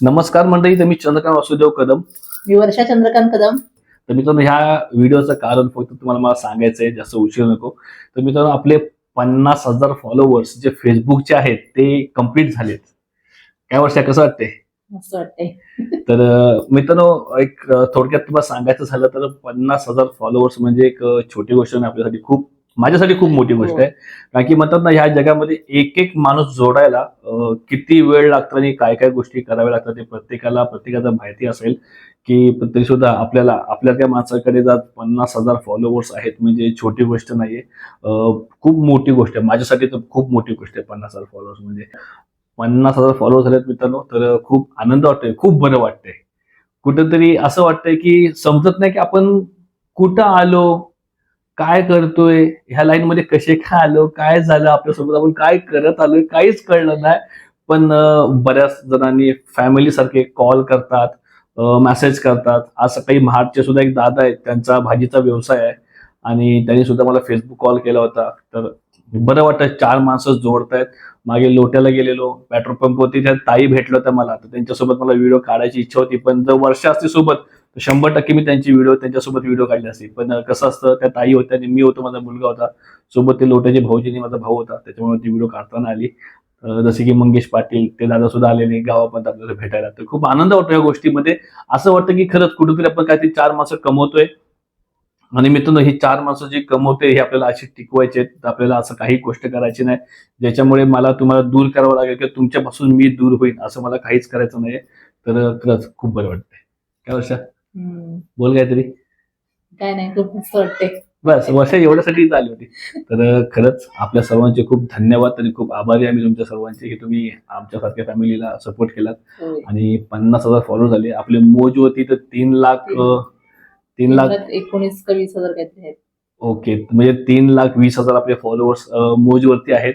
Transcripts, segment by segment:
नमस्कार मंडळी तर मी चंद्रकांत वासुदेव कदम. मी वर्षा चंद्रकांत कदम. तर मित्रांनो ह्या व्हिडिओचं कारण फक्त तुम्हाला मला सांगायचं आहे जास्त उशीर नको. तर मित्रांनो आपले पन्नास हजार फॉलोअर्स जे फेसबुकचे आहेत ते कंप्लीट झालेत. काय वर्षा कसं वाटते तर मित्रांनो एक थोडक्यात तुम्हाला सांगायचं झालं तर पन्नास हजार फॉलोअर्स म्हणजे एक छोटी गोष्ट आपल्यासाठी खूप माझ्यासाठी खूप मोठी गोष्ट आहे. कारण की म्हणतात ना ह्या जगामध्ये एक एक माणूस जोडायला किती वेळ लागतो आणि काय काय गोष्टी कराव्या लागतात ते प्रत्येकाला प्रत्येकाचा माहिती असेल की तरी सुद्धा आपल्याला आपल्या त्या माणसाकडे जात पन्नास हजार फॉलोअर्स आहेत म्हणजे छोटी गोष्ट नाहीये. खूप मोठी गोष्ट आहे. माझ्यासाठी तर खूप मोठी गोष्ट आहे पन्नास हजार फॉलोअर्स म्हणजे. पन्नास हजार फॉलोअर्स झालेत मित्रांनो तर खूप आनंद वाटतोय खूप बरं वाटतंय. कुठंतरी असं वाटतंय की समजत नाही की आपण कुठं आलो काय करतोय? ह्या लाईन मध्ये कसे काय आलो? काय झालं? आपल्यासोबत आपण काय करत आलोय? काहीच कळलं नाही. पण बऱ्याच जणांनी फॅमिली सारखे कॉल करतात मेसेज करतात. आज सकाळी महाडचे सुद्धा एक दादा आहेत. त्यांचा भाजीचा व्यवसाय आहे. आणि त्यांनी सुद्धा मला फेसबुक कॉल केला होता. तर बरं वाटतं चार माणसं जोडतायत मागे लोट्याला गेलेलो. पेट्रोल पंपवरती त्या ताई भेटल्या होत्या मला. तर त्यांच्यासोबत मला व्हिडिओ काढायची इच्छा होती. पण जर वर्ष असते सोबत तर शंभर टक्के मी त्यांची व्हिडिओ त्यांच्यासोबत व्हिडिओ काढली असते. पण कसं असतं त्या ताई होत्या आणि मी होतो माझा मुलगा होता. सोबत ते लोट्याचे भाऊजीनी माझा भाऊ होता. त्याच्यामुळे ती व्हिडिओ काढताना आली. जसे की मंगेश पाटील ते दादा सुद्धा आलेले गावापर्यंत आपल्याला भेटायला. तर खूप आनंद वाटतो या गोष्टीमध्ये. असं वाटतं की खरंच कुठेतरी आपण काहीतरी चार माणसं कमवतोय. आणि मित्रांनो ही चार माणसं जी कमवते हे आपल्याला अशी टिकवायचे आहेत. आपल्याला असं काही गोष्ट करायची नाही. ज्याच्यामुळे मला तुम्हाला दूर करावं लागेल किंवा तुमच्यापासून मी दूर होईल असं मला काहीच करायचं नाही तर खरंच खूप बरं वाटतंय. काय वर्षा? बोल काहीतरी. काय नाही खूप मस्त वाटते बस वर्षा एवढ्यासाठी आली होती. तर खरंच आपल्या सर्वांचे खूप धन्यवाद आणि खूप आभारी आहे मी तुमच्या सर्वांचे की तुम्ही आमच्यासारख्या फॅमिलीला सपोर्ट केलात. आणि पन्नास हजार फॉलो झाले. आपले मोज होती तर तीन लाख तीन लाख एकोणीस का वीस हजार काहीतरी आहेत. ओके. म्हणजे तीन लाख वीस हजार आपले फॉलोअर्स मोजवरती आहेत.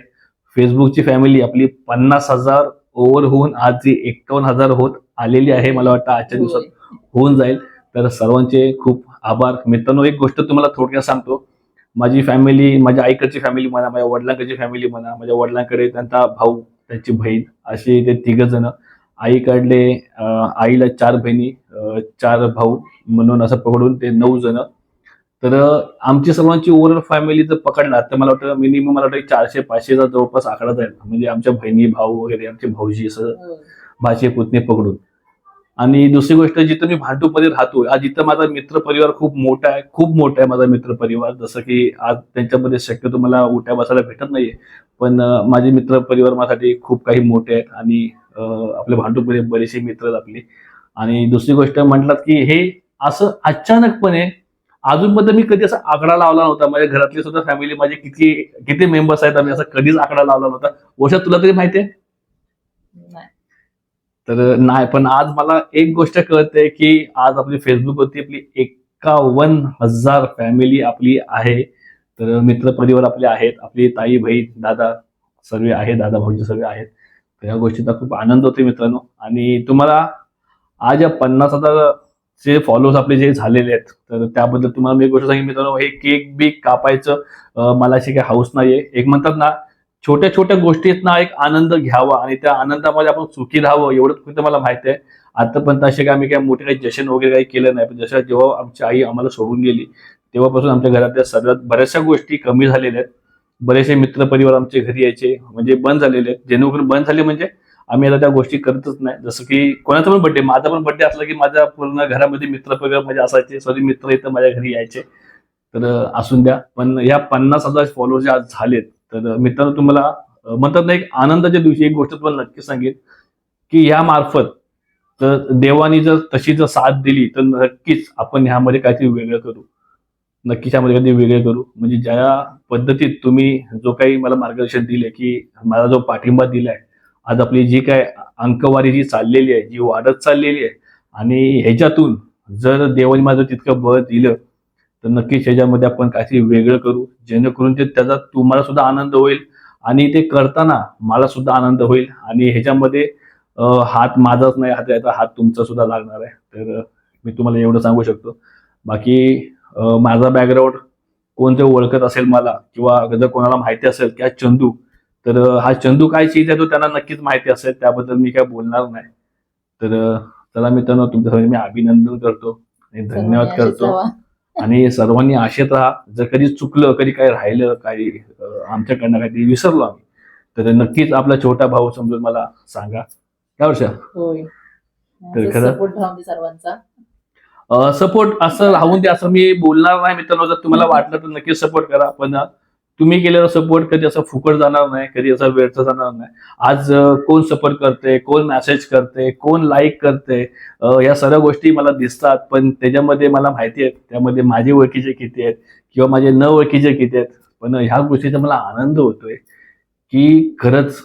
फेसबुकची फॅमिली आपली पन्नास हजार ओव्हर होऊन आज जी एक्कावन्न हजार होत आलेली आहे मला वाटतं आजच्या दिवसात. होऊन जाईल. तर सर्वांचे खूप आभार. मित्रांनो एक गोष्ट तुम्हाला थोडक्यात सांगतो. माझी फॅमिली माझ्या आईकडची फॅमिली म्हणा माझ्या वडिलांकडची फॅमिली म्हणा माझ्या वडिलांकडे त्यांचा भाऊ त्यांची बहीण असे ते तिघ जण. आईकडले आईला चार बहिणी चार भाऊ म्हणून असं पकडून ते नऊ जण. तर आमची सर्वांची ओव्हरऑल फॅमिली जर पकडला तर मला वाटतं मिनिमम मला वाटतं चारशे पाचशेचा जवळपास आकडा जाईल. म्हणजे आमच्या बहिणी भाऊ वगैरे आमचे भाऊजी असं होय. भाचे पुतणे पकडून. आणि दुसरी गोष्ट जिथं मी भांडूपमध्ये राहतो आज जिथं माझा मित्र परिवार खूप मोठा आहे खूप मोठा आहे माझा मित्र परिवार जसं की आज त्यांच्यामध्ये शक्यतो मला उठ्या बसायला भेटत नाहीये. पण माझे मित्र परिवार माझ्यासाठी खूप काही मोठे आहेत आणि आपले आपल्या भांडूपमध्ये बरेचसे मित्र आहेत आपले. आणि दुसरी गोष्ट म्हटलात की हे असं अचानकपणे अजूनपर्यंत मी कधी असा आकडा लावला नव्हता. माझ्या घरातले सुद्धा फॅमिली माझे किती किती मेंबर्स आहेत आम्ही असा कधीच आकडा लावला नव्हता. वर्षात तुला तरी माहिती आहे? तर नाही पण आज मला एक गोष्ट कळते की आज आपली फेसबुकवरती आपली एकावन्न हजार फॅमिली आपली आहे. तर मित्र परिवार आपले आहेत आपली ताई बहीण दादा सर्व आहे दादा भाऊजी सर्व आहेत. तर या गोष्टीचा खूप आनंद होतो मित्रांनो. आणि तुम्हाला आज या पन्नास हजार जे फॉलोअर्स आपले जे झालेले आहेत तर त्याबद्दल तुम्हाला मी एक गोष्ट सांगेन मित्रांनो. हे केक बी कापायचं मला अशी काही हाऊस नाहीये. एक म्हणतात ना छोट्या छोट्या गोष्टीतना एक आनंद घ्यावा आणि त्या आनंदामध्ये आपण सुखी राहावं एवढंच फक्त मला माहिती आहे. आतापर्यंत असे काय आम्ही काय मोठे काही जशन वगैरे काही केलं नाही पण जशा जेव्हा आमची आई आम्हाला सोडून गेली तेव्हापासून आमच्या घरातल्या सर्वात बऱ्याचशा गोष्टी कमी झालेल्या आहेत. बरेचसे मित्र परिवार आमचे घरी यायचे म्हणजे बंद झालेले आहेत. जेणेकरून बंद झाले म्हणजे आम्ही आता त्या गोष्टी करतच नाही. जसं की कोणाचा पण बड्डे माझा पण बड्डे असला की माझ्या पूर्ण घरामध्ये मित्र परिवार माझे असायचे सॉरी मित्र इथं माझ्या घरी यायचे. तर असून द्या. पण या पन्नास हजार फॉलोअर जे आज झालेत तर मित्रांनो तुम्हाला म्हणतात ना एक आनंदाच्या दिवशी एक गोष्ट तुम्हाला नक्की सांगेन की या मार्फत तर देवानी जर तशी जर साथ दिली तर नक्कीच आपण ह्यामध्ये काहीतरी वेगळं करू. नक्कीच ह्यामध्ये काहीतरी वेगळं करू. म्हणजे ज्या पद्धतीत तुम्ही जो काही मला मार्गदर्शन दिले की मला जो पाठिंबा दिलाय आज आपली जी काय अंकवारी जी चाललेली आहे जी वाढत चाललेली आहे आणि ह्याच्यातून जर देवाने माझं तितकं बळ दिलं तर नक्कीच ह्याच्यामध्ये आपण काहीतरी वेगळं करू. जेणेकरून ते त्याचा तुम्हाला सुद्धा आनंद होईल आणि ते करताना मला सुद्धा आनंद होईल. आणि ह्याच्यामध्ये हात माझाच नाही हात याचा हात तुमचा सुद्धा लागणार आहे. तर मी तुम्हाला एवढं सांगू शकतो. बाकी माझा बॅकग्राऊंड कोण जर ओळखत असेल मला किंवा जर कोणाला माहिती असेल की हा चंदू तर हा चंदू काय चीज आहे तो त्यांना नक्कीच माहिती असेल. त्याबद्दल मी काय बोलणार नाही. तर चला मित्रांनो तुमच्या सगळ्यांनी मी अभिनंदन करतो आणि धन्यवाद करतो. आणि सर्वांनी आशेत राहा. जर कधी चुकलं कधी काही राहिलं काही आमच्याकडनं काहीतरी विसरलो आम्ही तर नक्कीच आपला छोटा भाऊ समजून मला सांगा. काय वर्षा? तर खरं- सर्वांचा. सपोर्ट असं राहून दे असं मी बोलणार नाही मित्रांनो. जर तुम्हाला वाटलं तर नक्कीच सपोर्ट करा. पण तुम्ही केलेला सपोर्ट कधी असा फुकट जाणार नाही कधी असा व्यर्थ जाणार नाही. आज कोण सपोर्ट करते कोण मेसेज करते कोण लाईक करते या सर्व गोष्टी मला दिसतात पण त्याच्यामध्ये मला माहिती आहेत त्यामध्ये माझे ओळखीचे किती आहेत किंवा माझे न ओळखीचे किती आहेत पण ह्या गोष्टीचा मला आनंद होतोय की खरंच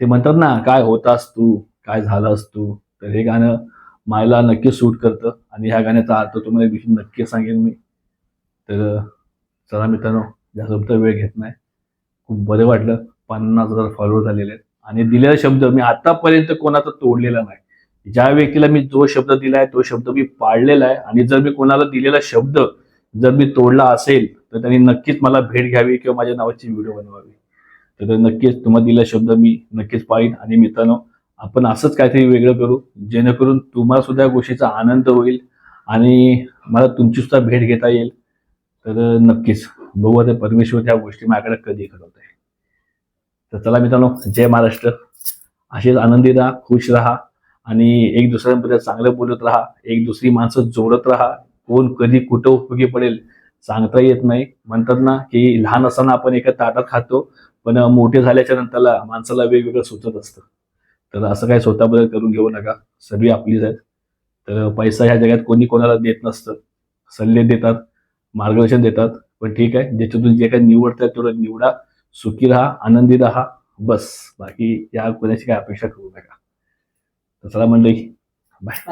ते म्हणतात ना काय होतास तू? काय झालास तू? तर हे गाणं मायला नक्की सूट करतं आणि ह्या गाण्याचा अर्थ तुम्हाला एक दिवशी नक्की सांगेन मी. तर चला मित्रांनो जास्त वेळ घेत नाही. खूप बरं वाटलं. पन्नास हजार फॉलोअर झालेले आहेत. आणि दिलेला शब्द मी आतापर्यंत कोणाचा तोडलेला नाही. ज्या व्यक्तीला मी जो शब्द दिला आहे तो शब्द मी पाळलेला आहे. आणि जर मी कोणाला दिलेला शब्द जर मी तोडला असेल तर त्यांनी नक्कीच मला भेट घ्यावी किंवा माझ्या नावाची व्हिडिओ बनवावी. तर नक्कीच तुम्हाला दिलेला शब्द मी नक्कीच पाळीन. आणि मित्रांनो आपण असंच काहीतरी वेगळं करू जेणेकरून तुम्हाला सुद्धा या गोष्टीचा आनंद होईल. आणि मला तुमची सुद्धा भेट घेता येईल. तर नक्कीच बघू आता परमेश्वर त्या गोष्टी माझ्याकडे कधी घडवत आहे. तर चला मित्रांनो जय महाराष्ट्र. असेच आनंदी राहा खुश राहा आणि एक दुसऱ्यांबद्दल चांगलं बोलत राहा एक दुसरी माणसं जोडत राहा. कोण कधी कुठं उपयोगी पडेल सांगता येत नाही. म्हणतात ना की लहान असताना आपण एका ताटात खातो पण मोठे झाल्याच्या नंतरला माणसाला वेगवेगळं सुचत असतं. तर असं काही स्वतःबद्दल करून घेऊ नका. सर्वी आपलीच आहेत. तर पैसा ह्या जगात कोणी कोणाला देत नसतं. सल्ले देतात. मार्गदर्शन देतात. पण ठीक आहे ज्याच्यातून जे काही निवडतात तेवढं निवडा. सुखी राहा आनंदी राहा बस. बाकी या कोणाची काही अपेक्षा करू नका. तर चला मंडळी बाय